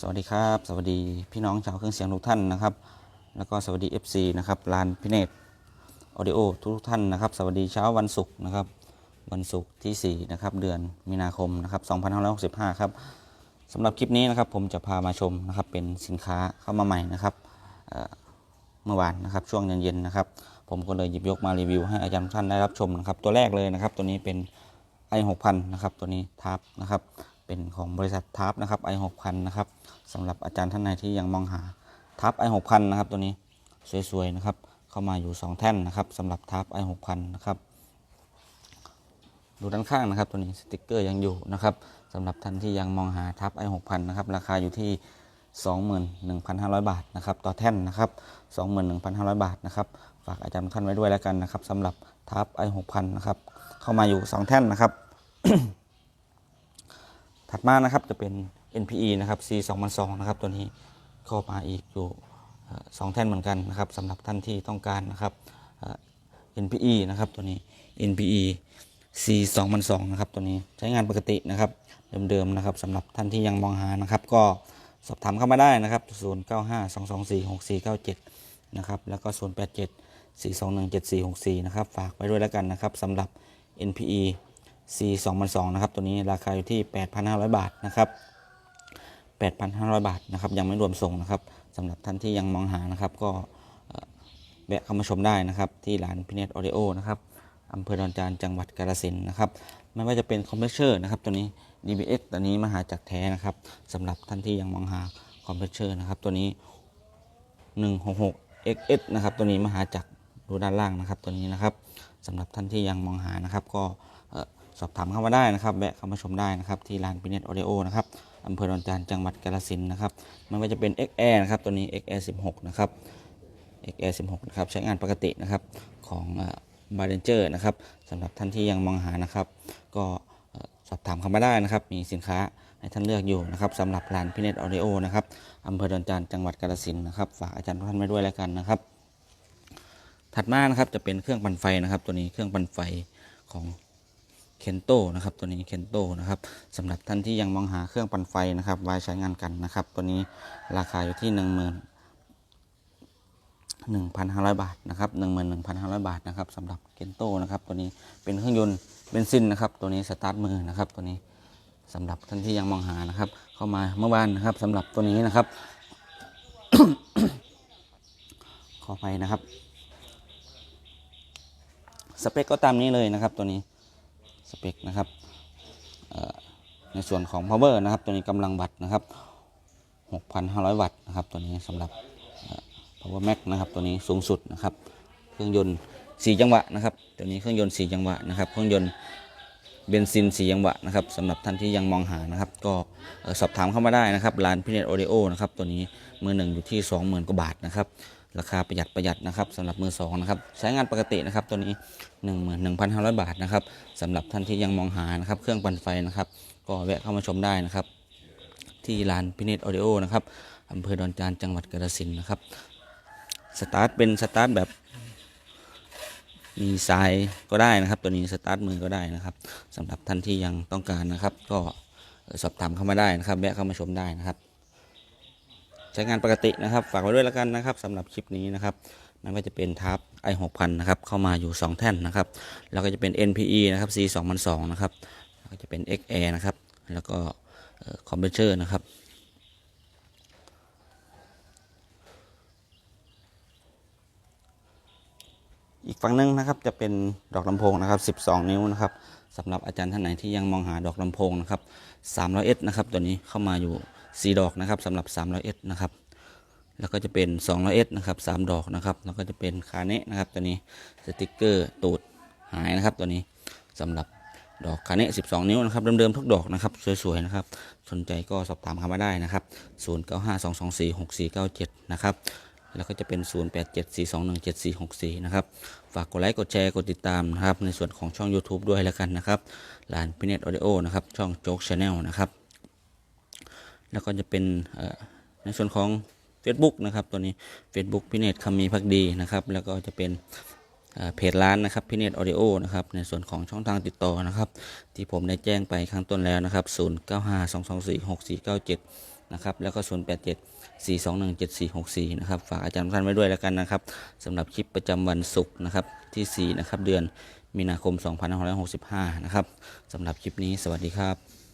สวัสดีครับ สวัสดีพี่น้องชาวเครื่องเสียงทุกท่านนะครับ แล้วก็สวัสดี FC นะครับลานพิเนตออดิโอทุกท่านนะครับ สวัสดีเช้าวันศุกร์นะครับ วันศุกร์ที่4นะครับเดือนมีนาคมนะครับ2565ครับสำหรับคลิปนี้นะครับผมจะพามาชมนะครับเป็นสินค้าเข้ามาใหม่นะครับเมื่อวานนะครับช่วงเย็นๆนะครับ ผมก็เลยหยิบยกมารีวิวให้อาจารย์ทุกท่านได้รับชมนะครับ ตัวแรกเลยนะครับ ตัวนี้เป็น i 6 0 0นะครับ ตัวนี้ทับนะครับ เป็นของบริษัททับนะครับ i 6 0 0นะครับสำหรับอาจารย์ท่านใดที่ยังมองหาทับ i 6 0นะครับ ตัวนี้สวยๆนะครับเข้ามาอยู่ 2 แท่นนะครับสำหรับทับ i 6 0นะครับดูด้านข้างนะครับตัวนี้สติกเกอร์ยังอยู่นะครับสำหรับท่านที่ยังมองหาทับ i 6 0นะครับราคาอยู่ที่ 21,500 บาทนะครับต่อแท่นนะครับ 21,500 บาทนะครับฝากอาจารย์ท่านไว้ด้วยแล้วกันนะครับสำหรับทับ i 6 0นะครับเข้ามาอยู่ 2 แท่นนะครับ ถัดมานะครับจะเป็น NPE นะครับ C 2 0 0นะครับตัวนี้เข้ามาอีกอยู่สองแท่นเหมือนกันนะครับสำหรับท่านที่ต้องการนะครับ NPE นะครับตัวนี้ NPE C 2 0 0นะครับตัวนี้ใช้งานปกตินะครับเดิมๆนะครับสำหรับท่านที่ยังมองหานะครับ ก็สอบถามเข้ามาได้นะครับ 0 9 5 2 2 4 6 4 9 7 นะครับ แล้วก็ 0 8 7 4 2 1 7 4 6 4 นะครับ ฝากไว้ด้วยแล้วกันนะครับสำหรับ NPE C 2 0 0นะครับ ตัวนี้ราคาอยู่ที่ 8,500 บาทนะครับ 8,500 บาทนะครับ ยังไม่รวมส่งนะครับสำหรับท่านที่ยังมองหานะครับ ก็แวะเข้ามาชมได้นะครับ ที่ร้านพิเนตออดิโอนะครับอำเภอดอนจานจังหวัดกาฬสินนะครับ ไม่ว่าจะเป็นคอมเพรสเซอร์นะครับ ตัวนี้ DBX ตัวนี้มาหาจากแท้นะครับสำหรับท่านที่ยังมองหาคอมเพรสเซอร์นะครับ ตัวนี้ 166 XS นะครับ ตัวนี้มาหาจากดูด้านล่างนะครับ ตัวนี้นะครับสำหรับท่านที่ยังมองหานะครับก็ สอบถามเข้ามาได้นะครับแวะเข้ามาชมได้นะครับที่ร้านพิเนตออดิโอนะครับอำเภอดอนจานจังหวัดกาฬสินนะครับไม่ว่าจะเป็น XR นะครับตัวนี้ XR 16 นะครับ XR 16 นะครับใช้งานปกตินะครับของบาร์เรนเจอร์นะครับสำหรับท่านที่ยังมองหานะครับ ก็สอบถามเข้ามาได้นะครับ มีสินค้าให้ท่านเลือกอยู่นะครับสำหรับร้านพิเนตออดิโอนะครับอำเภอดอนจานจังหวัดกาฬสินนะครับฝากอาจารย์ท่านไว้ด้วยแล้วกันนะครับ ถัดมานะครับจะเป็นเครื่องปั่นไฟนะครับ ตัวนี้เครื่องปั่นไฟของ เคนโตนะครับตัวนี้เคนโตนะครับสำหรับท่านที่ยังมองหาเครื่องปั่นไฟนะครับไว้ใช้งานกันนะครับ ตัวนี้ราคาอยู่ที่หนึ่งหมื่นหนึ่งพันห้าร้อยบาทนะครับหนึ่งหมื่นหนึ่งพันห้าร้อยบาทนะครับสำหรับเคนโตนะครับตัวนี้เป็นเครื่องยนต์เบนซินนะครับตัวนี้สตาร์ทมือนะครับตัวนี้สำหรับท่านที่ยังมองหานะครับ เข้ามาเมื่อวานนะครับสำหรับตัวนี้นะครับ ขอไปนะครับ สเปคก็ตามนี้เลยนะครับตัวนี้ สเปคนะครับในส่วนของ power นะครับ ตัวนี้กำลังวัตต์นะครับ 6,500 วัตต์นะครับ ตัวนี้สำหรับ power max นะครับ ตัวนี้สูงสุดนะครับ เครื่องยนต์ 4 จังหวะนะครับ ตัวนี้เครื่องยนต์ 4 จังหวะนะครับ เครื่องยนต์เบนซิน 4 จังหวะนะครับสำหรับท่านที่ยังมองหานะครับ ก็สอบถามเข้ามาได้นะครับ ร้านพิเนตโอเดโอนะครับ ตัวนี้มือหนึ่งอยู่ที่ 20,000 กว่าบาทนะครับ ราคาประหยัดประหยัดนะครับสำหรับมือสองนะครับใช้งานปกตินะครับตัวนี้ 11,500 บาทนะครับสำหรับท่านที่ยังมองหานะครับเครื่องปั่นไฟนะครับก็แวะเข้ามาชมได้นะครับ ที่ร้านพิเนตออดิโอนะครับอำเภอดอนจานจังหวัดกาฬสินธุ์นะครับสตาร์ทเป็นสตาร์ทแบบมีสายก็ได้นะครับ ตัวนี้สตาร์ทมือก็ได้นะครับสำหรับท่านที่ยังต้องการนะครับ ก็สอบถามเข้ามาได้นะครับ แวะเข้ามาชมได้นะครับ ใช้งานปกตินะครับ ฝากไว้ด้วยแล้วกันนะครับสำหรับคลิปนี้นะครับม่ว่าจะเป็นทับ i 6 0 0นะครับเข้ามาอยู่ 2 แท่นนะครับแล้วก็จะเป็น NPE นะครับ C 2 0 0นะครับแล้วก็จะเป็น XA นะครับแล้วก็คอมเพรสเซอร์นะครับอีกฝั่งนึงนะครับจะเป็นดอกลำโพงนะครับ 12 นิ้วนะครับสำหรับอาจารย์ท่านไหนที่ยังมองหาดอกลำโพงนะครับ 300S นะครับตัวนี้เข้ามาอยู่ 4 ดอกนะครับสำหรับ 300S นะครับ แล้วก็จะเป็น 200S นะครับ3ดอกนะครับ แล้วก็จะเป็นคาเนะนะครับตัวนี้สติกเกอร์ตูดหายนะครับตัวนี้สำหรับดอกคาเนะ12 นิ้วนะครับเดิมๆทุกดอกนะครับสวยๆนะครับ สนใจก็สอบถามเข้ามาได้นะครับ 0952246497 นะครับแล้วก็จะเป็น 0874217464 นะครับ ฝากกดไลค์ กดแชร์ กดติดตามนะครับ ในส่วนของช่อง YouTube ด้วยแล้วกันนะครับร้านพิเนตออดิโอนะครับ ช่องโจ๊กชาแนลนะครับ แล้วก็จะเป็นในส่วนของ Facebook นะครับตัวนี้ Facebook พิเนตคำมีพักดีนะครับ แล้วก็จะเป็นเพจร้านนะครับพิเนตออดิโอนะครับในส่วนของช่องทางติดต่อนะครับ ที่ผมได้แจ้งไปข้างต้นแล้วนะครับ 0952246497 นะครับ แล้วก็ 087 421 7464 นะครับ ฝากอาจารย์ทุกท่านไว้ด้วยแล้วกันนะครับสำหรับคลิปประจำวันศุกร์นะครับที่ 4 นะครับ เดือนมีนาคม 2565 นะครับสำหรับคลิปนี้สวัสดีครับ